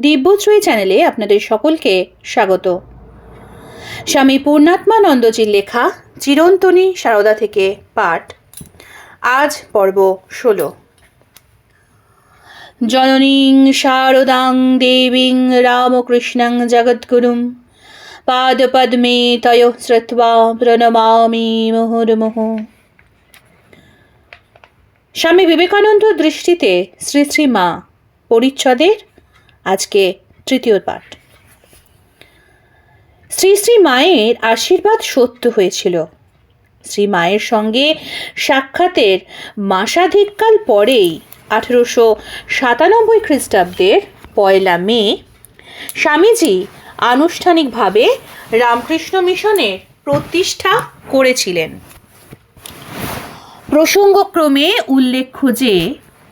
দিব্যশ্রী চ্যানেলে আপনাদের সকলকে স্বাগত। স্বামী পূর্ণাত্মানন্দজির লেখা চিরন্তনী সারদা থেকে পাঠ। আজ পর্ব ষোলো। জননীং শারদাং দেবীং রামকৃষ্ণং জগদ্গুরুম। পাদপদ্মে তয় শ্রুত্বা প্রণমামি মুহুর্মুহ। স্বামী বিবেকানন্দ দৃষ্টিতে শ্রী শ্রী মা পরিচ্ছদের আজকে তৃতীয় পাঠ। শ্রী শ্রী মায়ের আশীর্বাদ সত্য হয়েছিল। শ্রী মায়ের সঙ্গে সাক্ষাতের মাসাধিককাল পরেই আঠেরোশো সাতানব্বই খ্রিস্টাব্দের পয়লা মে স্বামীজি আনুষ্ঠানিকভাবে রামকৃষ্ণ মিশনের প্রতিষ্ঠা করেছিলেন। প্রসঙ্গক্রমে উল্লেখ্য যে,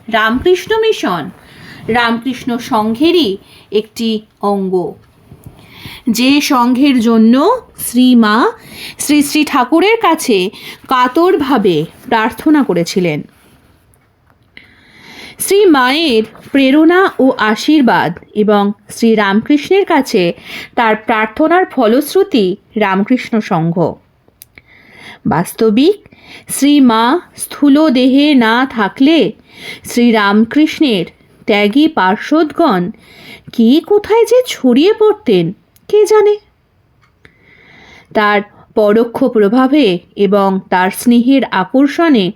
রামকৃষ্ণ মিশন রামকৃষ্ণ সংঘেরই একটি অঙ্গ। যে সংঘের জন্য শ্রীমা শ্রী শ্রী ঠাকুরের কাছে কাতরভাবে প্রার্থনা করেছিলেন। শ্রী মায়ের প্রেরণা ও আশীর্বাদ এবং শ্রী রামকৃষ্ণের কাছে তার প্রার্থনার ফলশ্রুতি রামকৃষ্ণ সংঘ। বাস্তবিক শ্রী মা স্থূল দেহে না থাকলে শ্রী রামকৃষ্ণের ত্যাগী পার্শ্বদগণ কে কোথায় যে ছড়িয়ে পড়তেন, কে জানে? তার পরোক্ষ প্রভাবে এবং তার স্নেহের আকর্ষণে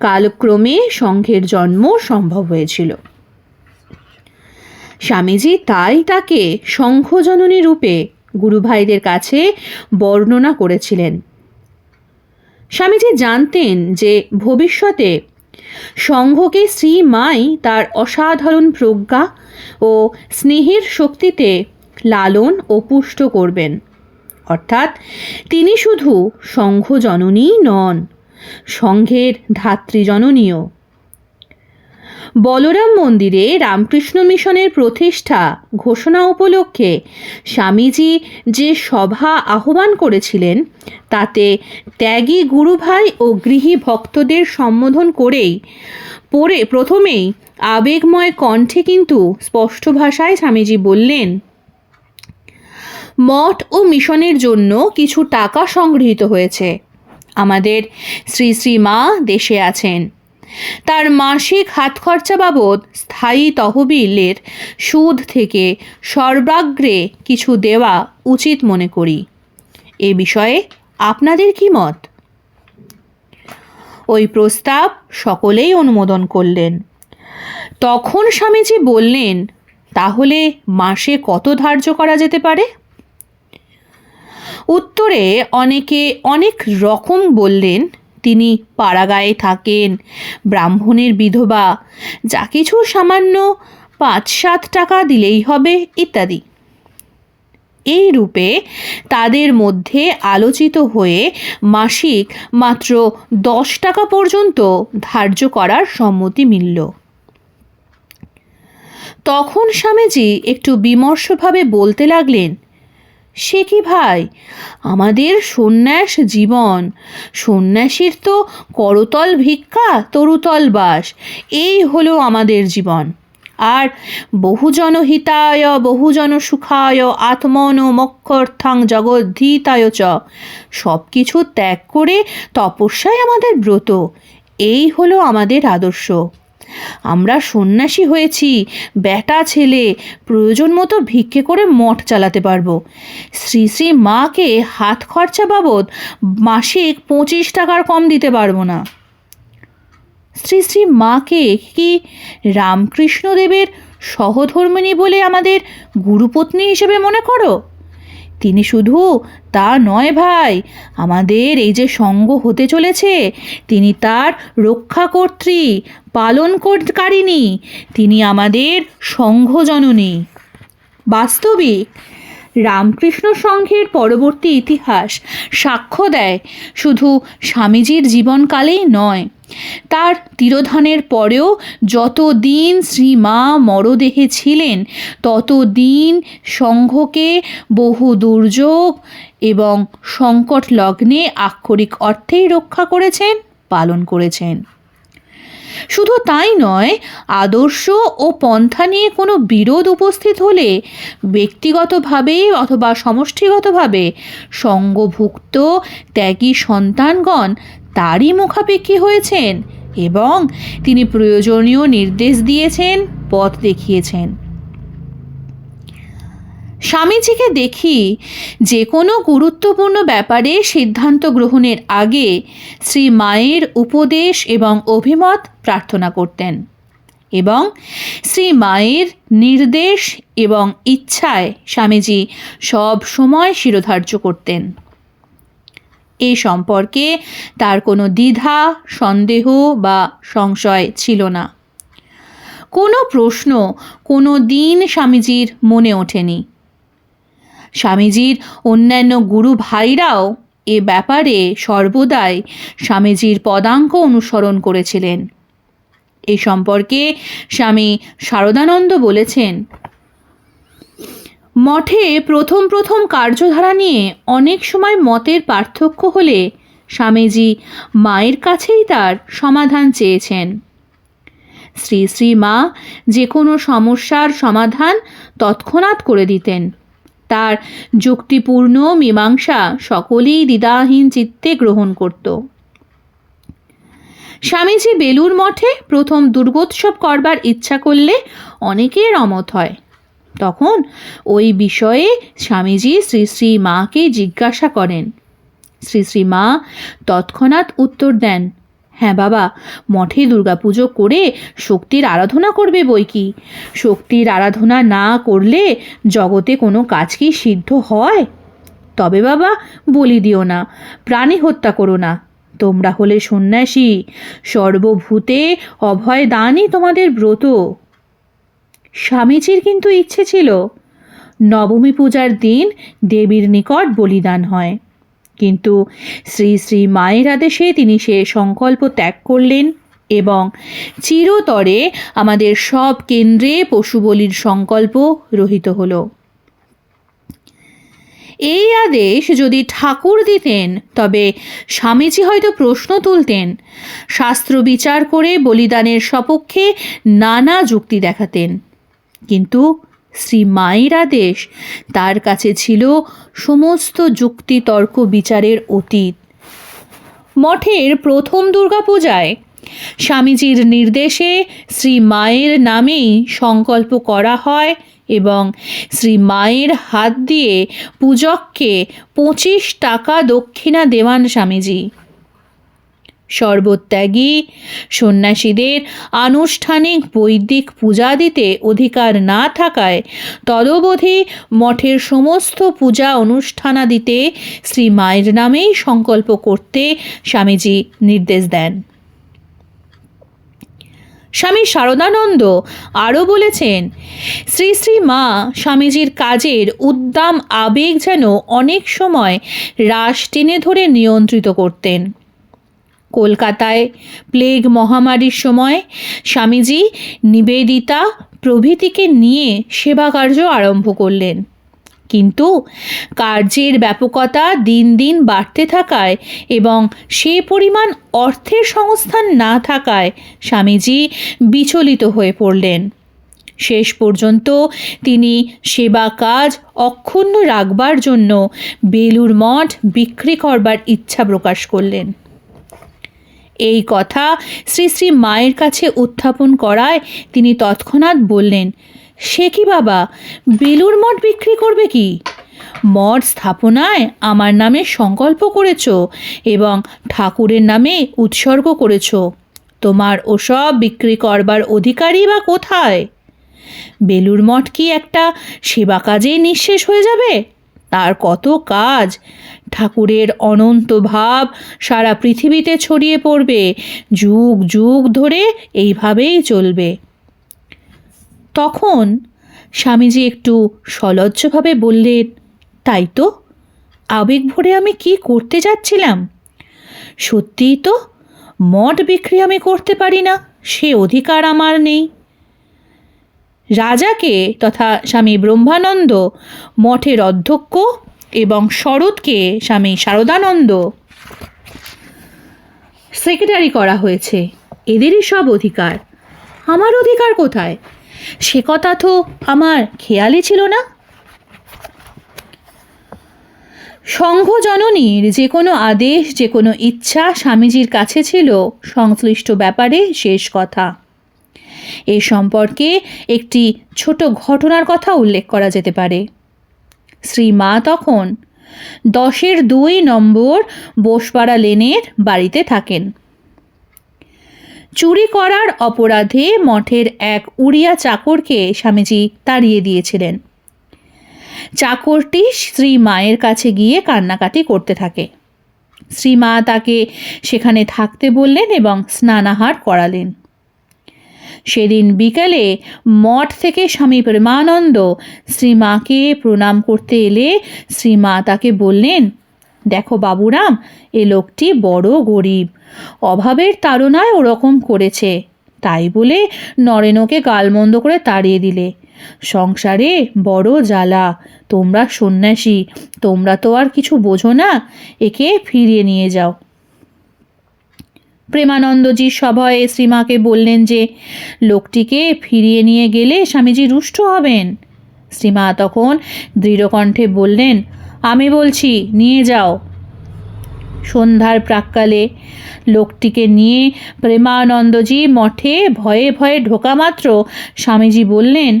কালক্রমে সংঘের জন্ম সম্ভব হয়েছিল। স্বামীজি তাই তাকে শঙ্খজননী রূপে গুরুভাইদের কাছে বর্ণনা করেছিলেন। স্বামীজি জানতেন যে ভবিষ্যতে সংঘকে শ্রী মাই তার অসাধারণ প্রজ্ঞা ও স্নেহের শক্তিতে লালন ও পুষ্ট করবেন। অর্থাৎ তিনি শুধু সংঘ সংঘজননীই নন, সংঘের ধাত্রীজননীয় বলরাম মন্দিরে রামকৃষ্ণ মিশনের প্রতিষ্ঠা ঘোষণা উপলক্ষে স্বামীজি যে সভা আহ্বান করেছিলেন, তাতে ত্যাগী গুরুভাই ও গৃহী ভক্তদের সম্বোধন করেই পরে প্রথমেই আবেগময় কণ্ঠে কিন্তু স্পষ্ট ভাষায় স্বামীজি বললেন, মঠ ও মিশনের জন্য কিছু টাকা সংগৃহীত হয়েছে। আমাদের শ্রী শ্রী মা দেশে আছেন। তার মাসিক হাত খরচা বাবদ স্থায়ী তহবিলের সুদ থেকে সর্বাগ্রে কিছু দেওয়া উচিত মনে করি। এ বিষয়ে আপনাদের কি মত? ওই প্রস্তাব সকলেই অনুমোদন করলেন। তখন স্বামীজি বললেন, তাহলে মাসে কত ধার্য করা যেতে পারে? উত্তরে অনেকে অনেক রকম বললেন তিনি পাড়াগায়ে থাকেন। ব্রাহ্মণের বিধবা, যা কিছু সামান্য পাঁচ সাত টাকা দিলেই হবে ইত্যাদি। এই রূপে তাদের মধ্যে আলোচিত হয়ে মাসিক মাত্র দশ টাকা পর্যন্ত ধার্য করার সম্মতি মিলল। তখন স্বামীজি একটু বিমর্ষভাবে বলতে লাগলেন সে কি ভাই? আমাদের সন্ন্যাস জীবন। সন্ন্যাসীর তো করতল ভিক্ষা, তরুতল বাস। এই হলো আমাদের জীবন। আর বহুজন হিতায় বহুজন সুখায় আত্মন মক্ষর্থাং জগদ্ধিতায় চ। সব কিছু ত্যাগ করে তপস্যায় আমাদের ব্রত। এই হলো আমাদের আদর্শ। আমরা সন্ন্যাসী হয়েছি, বেটা ছেলে, প্রয়োজন মতো ভিক্ষে করে মঠ চালাতে পারব। শ্রী শ্রী মাকে হাত খরচা বাবদ মাসিক পঁচিশ টাকার কম দিতে পারব না। শ্রী শ্রী মাকে কি রামকৃষ্ণদেবের সহধর্মিণী বলে আমাদের গুরুপত্নী হিসেবে মনে করো? তিনি শুধু, তা নয় ভাই, আমাদের এই যে সঙ্গ হতে চলেছে, তিনি তার রক্ষাকর্ত্রী, পালনকারিণী, তিনি আমাদের সংঘজননী বাস্তবিক, রামকৃষ্ণ সংঘের পরবর্তী ইতিহাস সাক্ষ্য দেয়, শুধু স্বামীজির জীবনকালেই নয়। তার তিরোধানের পরেও যত দিন শ্রী মা মরদেহে ছিলেন, ততদিন সংঘকে বহু দুর্যোগ এবং সংকট লগ্নে আক্ষরিক অর্থেই রক্ষা করেছেন, পালন করেছেন। শুধু তাই নয়, আদর্শ ও পন্থা নিয়ে কোনো বিরোধ উপস্থিত হলে ব্যক্তিগতভাবে অথবা সমষ্টিগতভাবে সঙ্গভুক্ত ত্যাগী সন্তানগণ তারই মুখাপেক্ষী হয়েছেন এবং তিনি প্রয়োজনীয় নির্দেশ দিয়েছেন, পথ দেখিয়েছেন। স্বামীজিকে দেখি যে কোনো গুরুত্বপূর্ণ ব্যাপারে সিদ্ধান্ত গ্রহণের আগে শ্রী মায়ের উপদেশ এবং অভিমত প্রার্থনা করতেন এবং শ্রী মায়ের নির্দেশ এবং ইচ্ছায় স্বামীজি সব সময় শিরোধার্য করতেন। এ সম্পর্কে তার কোনো দ্বিধা, সন্দেহ বা সংশয় ছিল না। কোনো প্রশ্ন কোনো দিন স্বামীজির মনে ওঠেনি। স্বামীজির অন্যান্য গুরু ভাইরাও এ ব্যাপারে সর্বদাই স্বামীজির পদাঙ্ক অনুসরণ করেছিলেন। এ সম্পর্কে স্বামী শারদানন্দ বলেছেন মঠে প্রথম প্রথম কার্যধারা নিয়ে অনেক সময় মতের পার্থক্য হলে স্বামীজি মায়ের কাছেই তার সমাধান চেয়েছেন। শ্রী শ্রী মা যে কোনো সমস্যার সমাধান তৎক্ষণাৎ করে দিতেন। তার যুক্তিপূর্ণ মীমাংসা সকলেই দ্বিধাহীন চিত্তে গ্রহণ করত। স্বামীজি বেলুর মঠে প্রথম দুর্গোৎসব করবার ইচ্ছা করলে অনেকের অমত হয়। তখন ওই বিষয়ে স্বামীজি শ্রী শ্রী মাকে জিজ্ঞাসা করেন। শ্রী শ্রী মা তৎক্ষণাৎ উত্তর দেন হ্যাঁ বাবা, মঠে দুর্গাপুজো করে শক্তির আরাধনা করবে বই কি? শক্তির আরাধনা না করলে জগতে কোনো কাজ কি সিদ্ধ হয়? তবে বাবা, বলি দিও না, প্রাণী হত্যা করো না। তোমরা হলে সন্ন্যাসী, সর্বভূতে অভয় দানই তোমাদের ব্রত। স্বামীজির কিন্তু ইচ্ছে ছিল। নবমী পূজার দিন দেবীর নিকট বলিদান হয়। কিন্তু শ্রী শ্রী মায়ের আদেশে তিনি সে সংকল্প ত্যাগ করলেন এবং চিরতরে আমাদের সব কেন্দ্রে পশু বলির সংকল্প রহিত হলো। এই আদেশ যদি ঠাকুর দিতেন, তবে স্বামীজি হয়তো প্রশ্ন তুলতেন, শাস্ত্র বিচার করে বলিদানের সপক্ষে নানা যুক্তি দেখাতেন। কিন্তু শ্রী মায়ের আদেশ তার কাছে ছিল সমস্ত যুক্তি তর্ক বিচারের অতীত। মঠের প্রথম দুর্গাপূজায় স্বামীজির নির্দেশে শ্রী মায়ের নামেই সংকল্প করা হয় এবং শ্রী মায়ের হাত দিয়ে পূজককে পঁচিশ টাকা দক্ষিণা দেওয়ান স্বামীজি। সর্বত্যাগী। সন্ন্যাসীদের আনুষ্ঠানিক বৈদিক পূজা দিতে অধিকার না থাকায় তদবধি মঠের সমস্ত পূজা অনুষ্ঠানাদিতে শ্রী মায়ের নামেই সংকল্প করতে স্বামীজি নির্দেশ দেন। স্বামী শারদানন্দ আরও বলেছেন, শ্রী শ্রী মা, স্বামীজির কাজের উদ্দাম আবেগ যেন অনেক সময় রাস টেনে ধরে নিয়ন্ত্রিত করতেন। কলকাতায় প্লেগ মহামারীর সময় স্বামীজি নিবেদিতা প্রভৃতিকে নিয়ে সেবা কার্য আরম্ভ করলেন। কিন্তু কার্যের ব্যাপকতা দিন দিন বাড়তে থাকায় এবং সে পরিমাণ অর্থের সংস্থান না থাকায় স্বামীজি বিচলিত হয়ে পড়লেন। শেষ পর্যন্ত তিনি সেবা কাজ অক্ষুণ্ণ রাখবার জন্য বেলুর মঠ বিক্রি করবার ইচ্ছা প্রকাশ করলেন। এই কথা শ্রী শ্রী মায়ের কাছে উত্থাপন করায় তিনি তৎক্ষণাৎ বললেন, সে কি বাবা? বেলুর মঠ বিক্রি করবে কি? মঠ স্থাপনায় আমার নামে সংকল্প করেছ এবং ঠাকুরের নামে উৎসর্গ করেছ। তোমার ওসব বিক্রি করবার অধিকারই বা কোথায়? বেলুর মঠ কি একটা সেবা কাজেই নিঃশেষ হয়ে যাবে? তার কত কাজ? ঠাকুরের অনন্ত ভাব সারা পৃথিবীতে ছড়িয়ে পড়বে। যুগ যুগ ধরে এইভাবেই চলবে। তখন স্বামীজি একটু সলজ্জভাবে বললেন, তাই তো, আবেগ ভরে আমি কি করতে যাচ্ছিলাম? সত্যিই তো মঠ বিক্রি আমি করতে পারি না, সে অধিকার আমার নেই। রাজাকে তথা স্বামী ব্রহ্মানন্দ, মঠের অধ্যক্ষ এবং শরৎকে স্বামী শারদানন্দ সেক্রেটারি করা হয়েছে। এদেরই সব অধিকার। আমার অধিকার কোথায়? সে কথা তো আমার খেয়ালই ছিল না। সংঘ জননীর যে কোনো আদেশ যে কোনো ইচ্ছা স্বামীজির কাছে ছিল, সংশ্লিষ্ট ব্যাপারে শেষ কথা। এ সম্পর্কে একটি ছোট ঘটনার কথা উল্লেখ করা যেতে পারে। শ্রী মা তখন দশের দুই নম্বর বোসপাড়া লেনের বাড়িতে থাকেন। চুরি করার অপরাধে মঠের এক উড়িয়া চাকরকে স্বামীজি তাড়িয়ে দিয়েছিলেন। চাকরটি শ্রী মায়ের কাছে গিয়ে কান্নাকাটি করতে থাকে। শ্রী মা তাকে সেখানে থাকতে বললেন এবং স্নানাহার করালেন। সেদিন বিকেলে মঠ থেকে স্বামী প্রেমানন্দ শ্রীমাকে প্রণাম করতে এলে শ্রীমা তাকে বললেন, দেখো বাবুরাম, এ লোকটি বড় গরিব। অভাবের তাড়নায় ওরকম করেছে। তাই বলে নরেনকে গালমন্দ করে তাড়িয়ে দিলে। সংসারে বড় জ্বালা, তোমরা সন্ন্যাসী, তোমরা তো আর কিছু বোঝো না, একে ফিরিয়ে নিয়ে যাও। প্রেমানন্দজি সভয়ে শ্রীমাকে বললেন যে, লোকটিকে ফিরিয়ে নিয়ে গেলে স্বামীজি রুষ্ট হবেন? শ্রীমা তখন দৃঢ়কণ্ঠে বললেন, আমি বলছি, নিয়ে যাও। সন্ধ্যার প্রাক্কালে লোকটিকে নিয়ে প্রেমানন্দজি মঠে ভয়ে ভয়ে ঢোকা মাত্র স্বামীজি বললেন,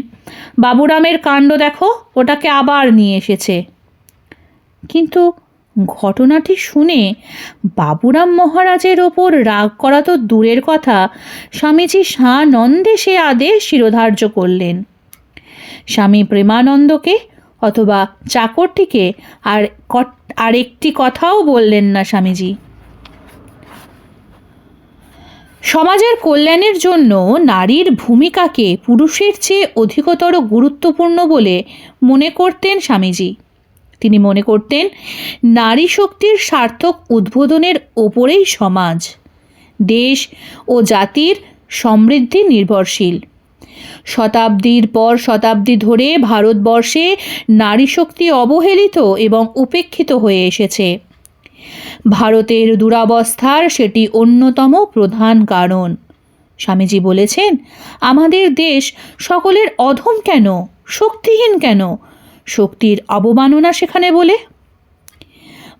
বাবুরামের কাণ্ড দেখো, ওটাকে আবার নিয়ে এসেছে। কিন্তু ঘটনাটি শুনে বাবুরাম মহারাজের ওপর রাগ করা তো দূরের কথা। স্বামীজি সানন্দে সে আদেশ শিরোধার্য করলেন। স্বামী প্রেমানন্দকে অথবা চাকরটিকে আর আর একটি কথাও বললেন না স্বামীজি। সমাজের কল্যাণের জন্য নারীর ভূমিকাকে পুরুষের চেয়ে অধিকতর গুরুত্বপূর্ণ বলে মনে করতেন স্বামীজি। তিনি মনে করতেন, নারী শক্তির সার্থক উদ্বোধনের ওপরেই সমাজ, দেশ ও জাতির সমৃদ্ধি নির্ভরশীল। শতাব্দীর পর শতাব্দী ধরে ভারতবর্ষে নারী শক্তি অবহেলিত এবং উপেক্ষিত হয়ে এসেছে। ভারতের দুরাবস্থার সেটি অন্যতম প্রধান কারণ। স্বামীজি বলেছেন, আমাদের দেশ সকলের অধম কেন, শক্তিহীন কেন শক্তির অবমাননা সেখানে বলে।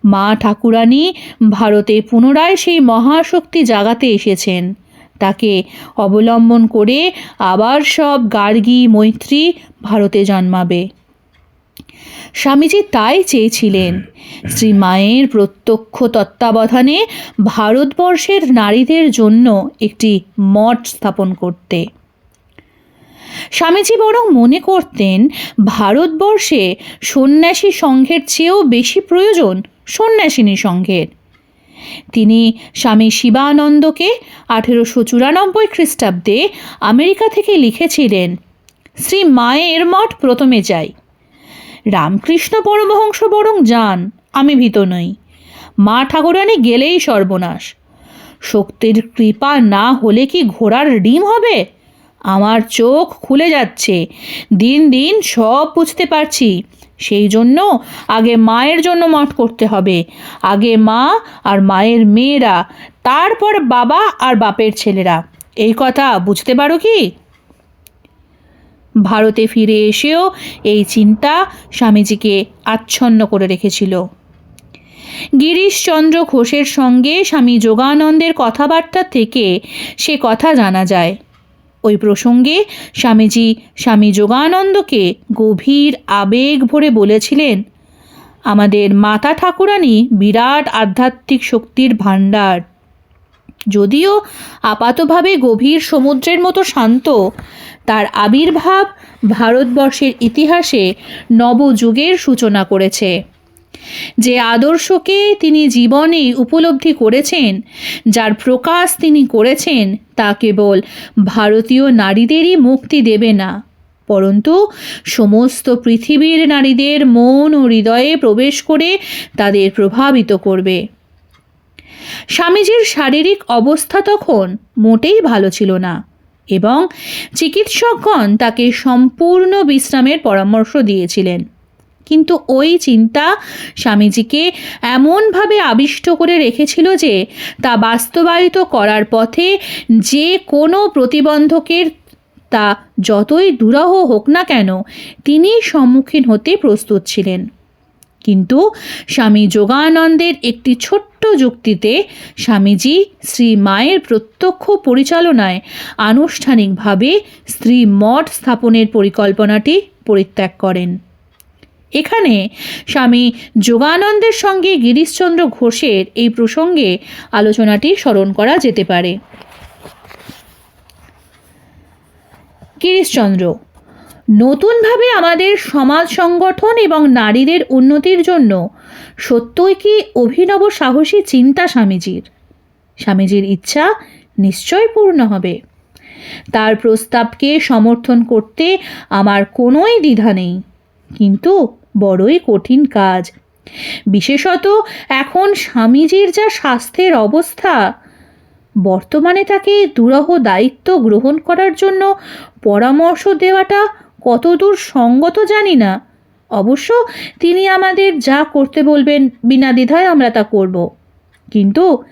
মা ঠাকুরানী ভারতে পুনরায় সেই মহাশক্তি জাগাতে এসেছেন। তাকে অবলম্বন করে আবার সব গার্গী মৈত্রী ভারতে জন্মাবে। স্বামীজি তাই চেয়েছিলেন। শ্রী মায়ের প্রত্যক্ষ তত্ত্বাবধানে ভারতবর্ষের নারীদের জন্য একটি মঠ স্থাপন করতে। স্বামীজি বরং মনে করতেন, ভারতবর্ষে সন্ন্যাসী সংঘের চেয়েও বেশি প্রয়োজন সন্ন্যাসিনী সংঘের। তিনি স্বামী শিবানন্দকে আঠেরোশো চুরানব্বই খ্রিস্টাব্দে আমেরিকা থেকে লিখেছিলেন, শ্রী মায়ের মঠ প্রথমে যাই। রামকৃষ্ণ পরমহংস বরং যান, আমি ভীত নই। মা ঠাকুরানি গেলেই সর্বনাশ। শক্তির কৃপা না হলে কি ঘোড়ার ডিম হবে? আমার চোখ খুলে যাচ্ছে। দিন দিন সব বুঝতে পারছি। সেই জন্য আগে মায়ের জন্য মঠ করতে হবে। আগে মা আর মায়ের মেয়েরা, তারপর বাবা আর বাপের ছেলেরা। এই কথা বুঝতে পারো কি? ভারতে ফিরে এসেও এই চিন্তা স্বামীজিকে আচ্ছন্ন করে রেখেছিল। গিরিশচন্দ্র ঘোষের সঙ্গে স্বামী যোগানন্দের কথাবার্তা থেকে সে কথা জানা যায়। ওই প্রসঙ্গে স্বামীজি স্বামী যোগানন্দকে গভীর আবেগ ভরে বলেছিলেন, আমাদের মাতা ঠাকুরানী বিরাট আধ্যাত্মিক শক্তির ভাণ্ডার। যদিও আপাতভাবে গভীর সমুদ্রের মতো শান্ত, তার আবির্ভাব ভারতবর্ষের ইতিহাসে নবযুগের সূচনা করেছে। যে আদর্শকে তিনি জীবনে উপলব্ধি করেছেন, যার প্রকাশ তিনি করেছেন, তা কেবল ভারতীয় নারীদেরই মুক্তি দেবে না। পরন্তু সমস্ত পৃথিবীর নারীদের মন ও হৃদয়ে প্রবেশ করে তাদের প্রভাবিত করবে। স্বামীজির শারীরিক অবস্থা তখন মোটেই ভালো ছিল না এবং চিকিৎসকগণ তাকে সম্পূর্ণ বিশ্রামের পরামর্শ দিয়েছিলেন। কিন্তু ওই চিন্তা স্বামীজিকে এমনভাবে আবিষ্ট করে রেখেছিল যে তা বাস্তবায়িত করার পথে যে কোনো প্রতিবন্ধকের তা যতই দুরহ হোক না কেন, তিনি সম্মুখীন হতে প্রস্তুত ছিলেন। কিন্তু স্বামী যোগানন্দের একটি ছোট্ট যুক্তিতে স্বামীজি শ্রী মায়ের প্রত্যক্ষ পরিচালনায় আনুষ্ঠানিকভাবে স্ত্রী মঠ স্থাপনের পরিকল্পনাটি পরিত্যাগ করেন। এখানে স্বামী যোগানন্দের সঙ্গে গিরিশচন্দ্র ঘোষের এই প্রসঙ্গে আলোচনাটি স্মরণ করা যেতে পারে। গিরিশচন্দ্র, নতুনভাবে আমাদের সমাজ সংগঠন এবং নারীদের উন্নতির জন্য সত্যই কি অভিনব সাহসী চিন্তা স্বামীজির? স্বামীজির ইচ্ছা নিশ্চয় পূর্ণ হবে। তার প্রস্তাবকে সমর্থন করতে আমার কোনোই দ্বিধা নেই। কিন্তু বড়ই কঠিন কাজ। বিশেষত এখন স্বামীজির যা স্বাস্থ্যের অবস্থা, বর্তমানে তাকে দুরহ দায়িত্ব গ্রহণ করার জন্য পরামর্শ দেওয়াটা কতদূর সঙ্গত জানি না। অবশ্য তিনি আমাদের যা করতে বলবেন বিনা দ্বিধায় আমরা তা করব। কিন্তু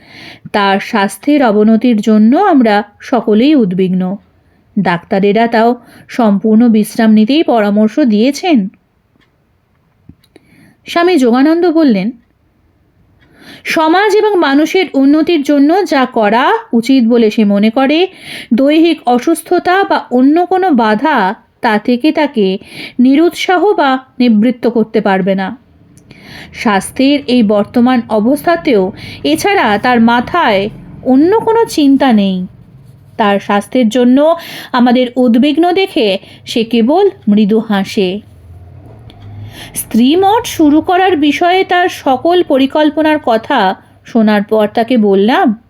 তার স্বাস্থ্যের অবনতির জন্য আমরা সকলেই উদ্বিগ্ন। ডাক্তারেরা তাও সম্পূর্ণ বিশ্রাম নিতেই পরামর্শ দিয়েছেন। স্বামী যোগানন্দ বললেন, সমাজ এবং মানুষের উন্নতির জন্য যা করা উচিত বলে সে মনে করে, দৈহিক অসুস্থতা বা অন্য কোনো বাধা তা থেকে তাকে নিরুৎসাহ বা নিবৃত্ত করতে পারবে না। স্বাস্থ্যের এই বর্তমান অবস্থাতেও এছাড়া তার মাথায় অন্য কোনো চিন্তা নেই। তার স্বাস্থ্যের জন্য আমাদের উদ্বিগ্ন দেখে সে কেবল মৃদু হাসে। স্ত্রীমঠ শুরু করার বিষয়ে তার সকল পরিকল্পনার কথা শোনার পর তাকে বললাম,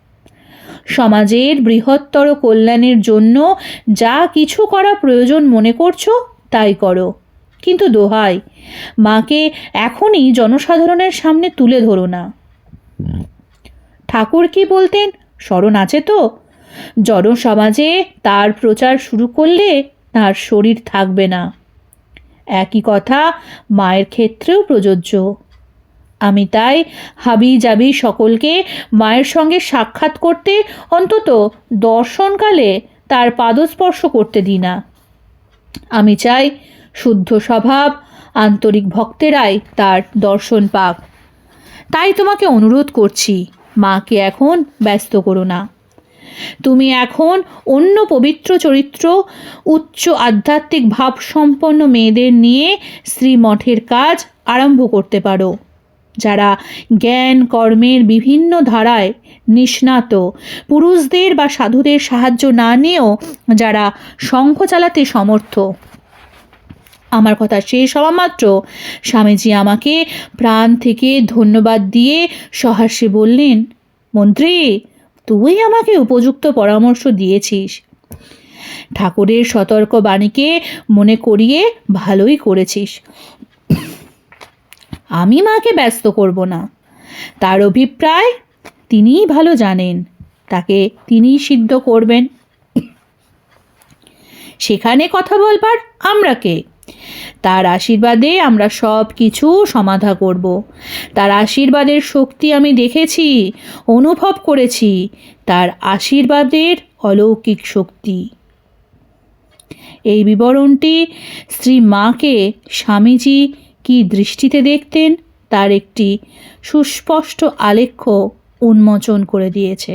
সমাজের বৃহত্তর কল্যাণের জন্য যা কিছু করা প্রয়োজন মনে করছ তাই করো। কিন্তু দোহাই, মাকে এখনই জনসাধারণের সামনে তুলে ধরো না। ঠাকুর কি বলতেন? স্মরণ আছে তো? জনসমাজে তার প্রচার শুরু করলে তার শরীর থাকবে না। একই কথা, মায়ের ক্ষেত্রেও প্রযোজ্য। আমি তাই হাবি জাবি সকলকে মায়ের সঙ্গে সাক্ষাৎ করতে অন্তত দর্শনকালে তার পাদস্পর্শ করতে দিই না। আমি চাই শুদ্ধ স্বভাব, আন্তরিক ভক্তেরাই তার দর্শন পাক। তাই তোমাকে অনুরোধ করছি, মাকে এখন ব্যস্ত করো না। তুমি এখন অন্য পবিত্র চরিত্র, উচ্চ আধ্যাত্মিক ভাবসম্পন্ন মেয়েদের নিয়ে শ্রীমঠের কাজ আরম্ভ করতে পারো। যারা জ্ঞান কর্মের বিভিন্ন ধারায় নিষ্ণাত, পুরুষদের বা সাধুদের সাহায্য না নিয়েও যারা শঙ্খ চালাতে সমর্থ। আমার কথা শেষ হওয়া মাত্র। স্বামীজি আমাকে প্রাণ থেকে ধন্যবাদ দিয়ে সহাস্যে বললেন, মন্ত্রী তুই আমাকে উপযুক্ত পরামর্শ দিয়েছিস। ঠাকুরের সতর্ক বাণীকে মনে করিয়ে ভালোই করেছিস। আমি মাকে ব্যস্ত করব না। তার অভিপ্রায় তিনিই ভালো জানেন। তাকে তিনিই সিদ্ধ করবেন। সেখানে কথা বলবার আমরা কে? তার আশীর্বাদে আমরা সব কিছু সমাধা করব। তার আশীর্বাদের শক্তি আমি দেখেছি, অনুভব করেছি। তার আশীর্বাদের অলৌকিক শক্তি। এই বিবরণটি স্ত্রী মাকে স্বামীজি কি দৃষ্টিতে দেখতেন, তার একটি সুস্পষ্ট আলেখ্য উন্মোচন করে দিয়েছে।